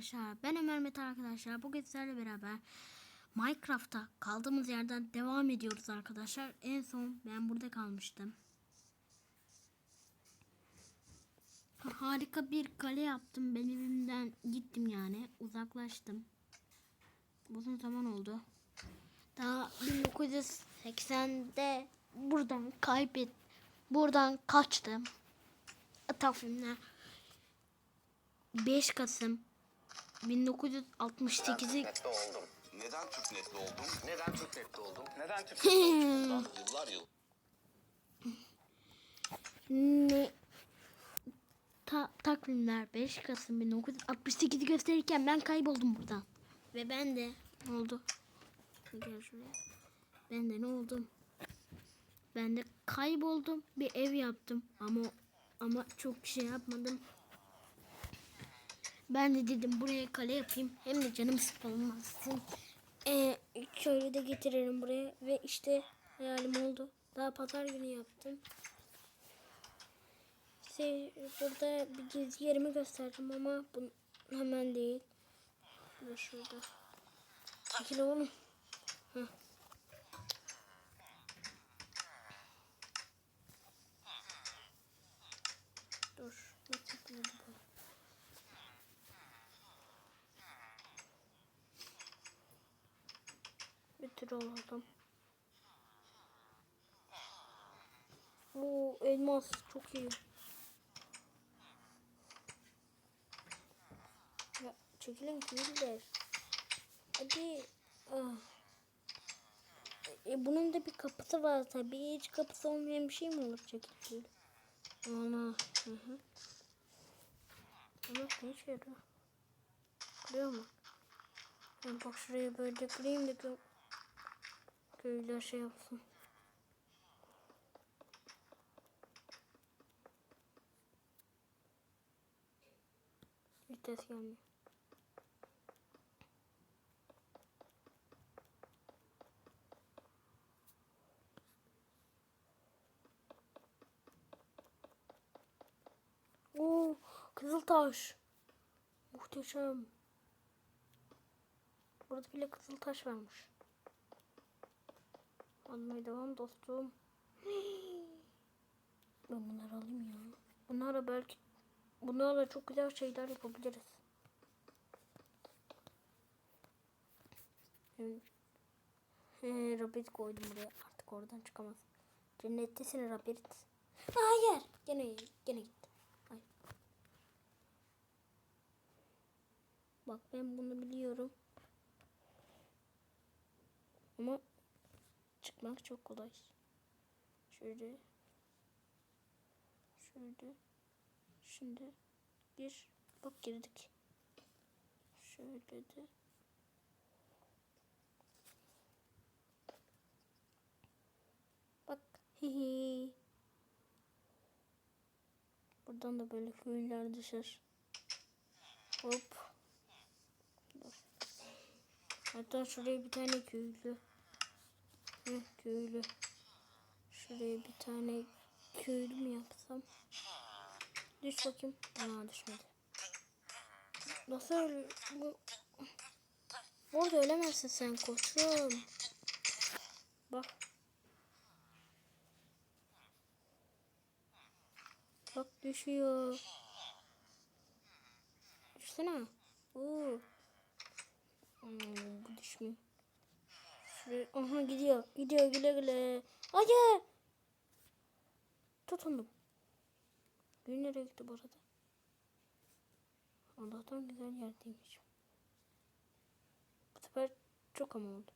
arkadaşlar. Ben Ömer Mete arkadaşlar. Bugün sizlerle beraber Minecraft'ta kaldığımız yerden devam ediyoruz arkadaşlar. En son ben burada kalmıştım. Ha- Harika bir kale yaptım. Ben evimden gittim yani. Uzaklaştım. Uzun zaman oldu. Daha 1980'de buradan kaybet buradan kaçtım. Takvimler 5 Kasım 1968'i Netli oldum. Neden Türk netli oldum? Neden Türk netli oldum? Neden Türk netli oldum? Yıllar yıl. ne ta, takvimler 5 Kasım 1968'i gösterirken ben kayboldum buradan. Ve ben de ne oldu? Gel şuraya. Ben de ne oldum? Ben de kayboldum. Bir ev yaptım ama ama çok şey yapmadım. Ben de dedim buraya kale yapayım. Hem de canım sıkılmasın. Ee, şöyle de getiririm buraya. Ve işte hayalim oldu. Daha pazar günü yaptım. Size burada bir gezi yerimi gösterdim ama bu hemen değil. Şurada. Çekil oğlum. Heh. Dur. Ne tıkladı bu? Tür alalım. Bu elmas çok iyi. Ya çekilin değiller. Hadi. Ah. E, bunun da bir kapısı var tabii. Hiç kapısı olmayan bir şey mi olur çekil? Ana. Hı hı. Ama ne işe yarıyor? Kırıyor mu? Ben bak şuraya böyle kırayım da köylüler şey yapsın. Hiç ses gelmiyor. Oo, Kızıltaş. Muhteşem. Burada bile Kızıltaş varmış. Almaya devam dostum. Ben bunları alayım ya. Bunlarla belki bunlarla çok güzel şeyler yapabiliriz. He, Rabbit koydum buraya. Artık oradan çıkamaz. Cennettesin Rabbit. Hayır. Gene gene gitti. Bak ben bunu biliyorum. Ama çıkmak çok kolay. Şöyle. Şöyle. Şimdi gir. Bak girdik. Şöyle de. Bak. Hihi. Buradan da böyle köyler düşer. Hop. Hatta şuraya bir tane köylü. Heh, köylü. Şuraya bir tane köylü mü yapsam? Düş bakayım. Aa düşmedi. Nasıl? Bu... Burada ölemezsin sen koçum. Bak. Bak düşüyor. Düşsene. Oo. Hmm, bu düşmüyor. Aha gidiyor. Gidiyor güle güle. Hayır. Tutundum. Gün nereye gitti bu arada? Allah'tan güzel yerdeymiş. Bu sefer çok ama oldu.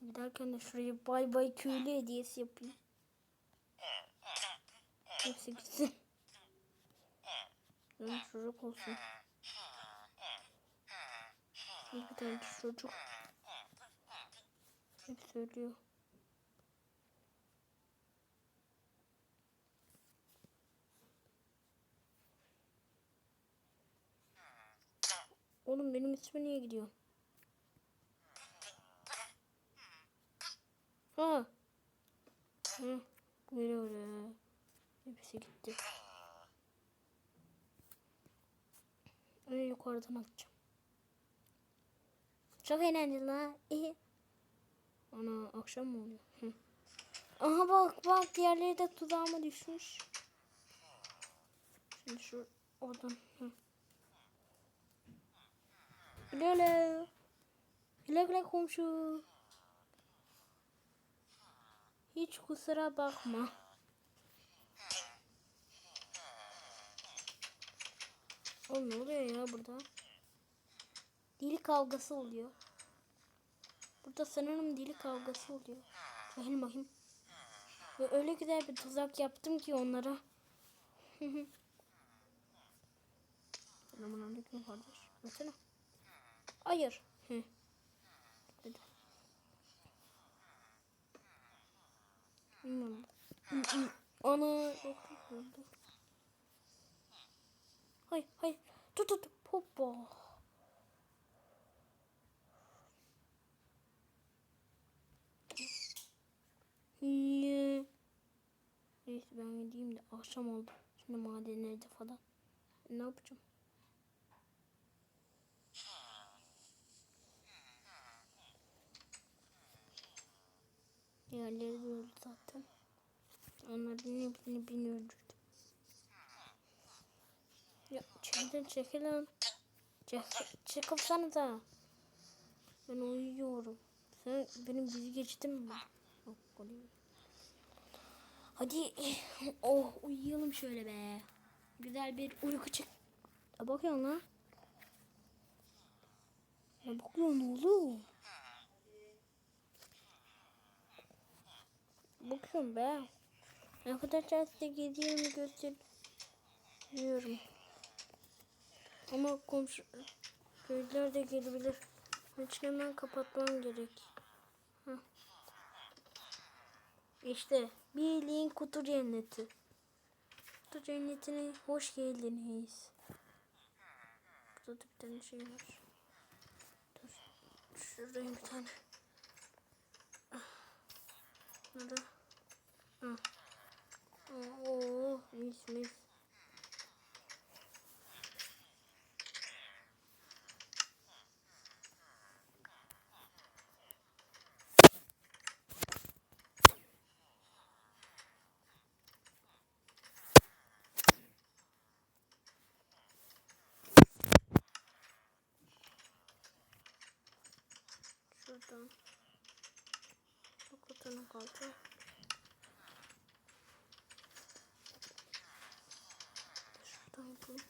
Giderken de şuraya bay bay köylü hediyesi yapayım. Hepsi gitsin. Yani çocuk olsun. Bir tane çocuk. Hep söylüyor. Oğlum benim ismi niye gidiyor? Ha. Hı. Böyle öyle. Hepsi gitti. Ay, yukarıdan atacağım. Çok eğlenceli la. Ana akşam mı oluyor? Hı. Aha bak bak diğerleri de tuzağıma düşmüş. Şimdi şu oradan. Hı. Güle güle. Güle güle komşu. Hiç kusura bakma. Oğlum ne oluyor ya burada? Dil kavgası oluyor. Burada sanırım dil kavgası oluyor. Bakayım bakayım. Ve öyle güzel bir tuzak yaptım ki onlara. Selamun aleyküm kardeş. Mesela. Hayır. Hı. Dedi. Bilmiyorum. Ana. çok oldu. Hay hay. Tut tut. Hoppa. Neyse ben gideyim de akşam oldu. Şimdi madenlerde falan. Ne yapacağım? Diğerleri de öldü zaten. Onların hepsini beni öldürdü. Ya çekil çekil lan. Çek, çekilsenize. Ben uyuyorum. Sen benim bizi geçtin mi? Hadi oh uyuyalım şöyle be. Güzel bir uyku çık. Ya bakıyorsun lan. Ya bakıyorsun oğlum. Bakıyorum be. Arkadaşlar size geziyorum gösteriyorum. Ama komşu köylüler de gelebilir. Onun hemen kapatmam gerek. İşte bilin kutu cenneti. Kutu cennetine hoş geldiniz. Burada da bir tane şey var. Dur. Şuradayım bir tane. Ah. Nerede? Ah. Oo, mis mis. Şuradan. Bu kutunun kaldı. Şuradan yapalım.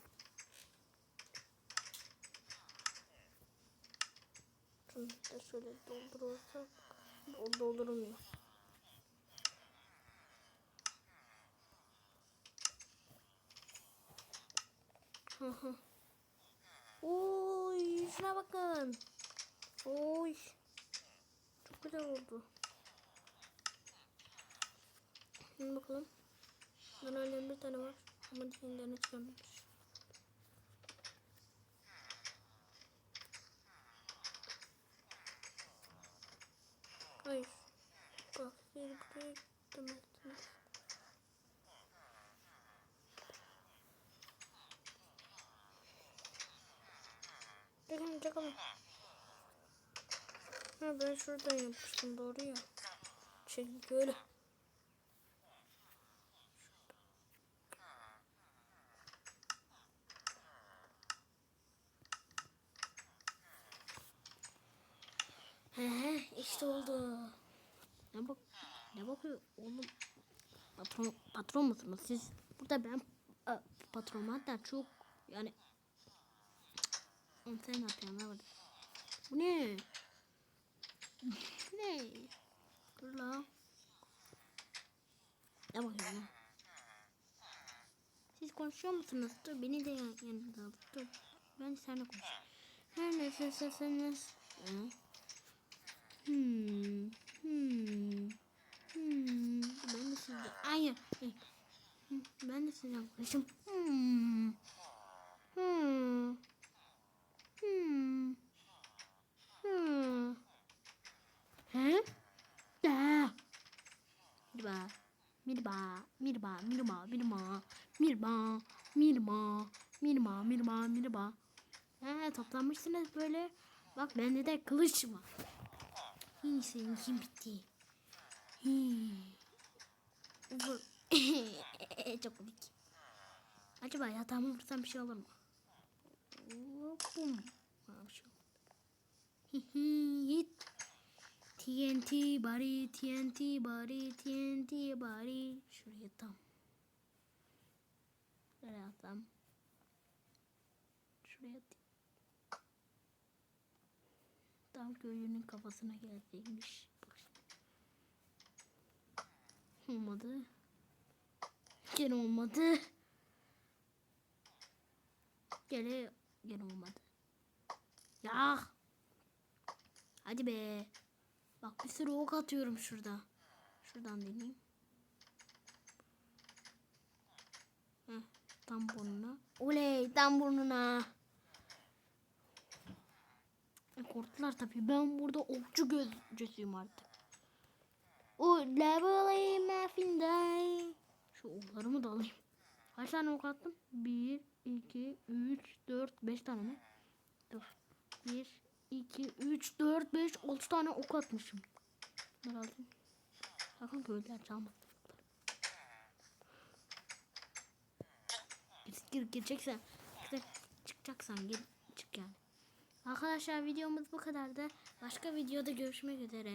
Şunu da şöyle doldurursak o doldurmuyor. Oy şuna bakın. Oy. Çok güzel oldu. Şimdi bakalım. Ben hala bir tane var. Ama diğerinden çıkamamış. Hayır. Bak seni buraya demezsiniz. Çakalım çakalım. Ha ben şuradan yapmıştım doğru ya. Çekil öyle. He işte oldu. Ne bak ne bakıyor oğlum? Patron patron musunuz siz? Burada ben e, patron hatta çok yani sen ne yapıyorsun? Bu ne? Ne? Dur la. Ne bakıyorsun lan? Siz konuşuyor musunuz? Dur beni de yan, yanınıza al. Dur. Ben seninle konuşayım. Her nasılsınız? Hı? Hmm. Hmm. Hmm. Ben de sizle... Hayır. Ben de sizle konuşayım. mirma, mirma, mirma, mirma, mirma, mirma, mirma. He, toplanmışsınız böyle. Bak bende de kılıç var. Hi, seninki bitti. Hi. Çok komik. Acaba yatağımı vursam bir şey olur mu? Bum. Bir şey Hit. TNT bari, TNT bari, TNT bari. Şuraya tam. Şuraya atam. Şuraya atayım. Tam köylünün kafasına gelecekmiş. Olmadı. Gene olmadı. Gene gene olmadı. Ya. Hadi be. Bak bir sürü ok atıyorum şurada. Şuradan deneyeyim. Heh, tam burnuna. Oley tam burnuna. E, korktular tabii. Ben burada okçu gözcüsüyüm artık. O level mafindai. Şu oklarımı da alayım. Kaç tane ok attım? 1, 2, 3, 4, 5 tane mi? Dur. 1, 2, 3, 4, 5, 6 tane ok atmışım. Bunları alayım. Sakın köylüler çalmasın. Gir, gir, gireceksen, gir, çıkacaksan gir, çık yani. Arkadaşlar videomuz bu kadardı. Başka videoda görüşmek üzere.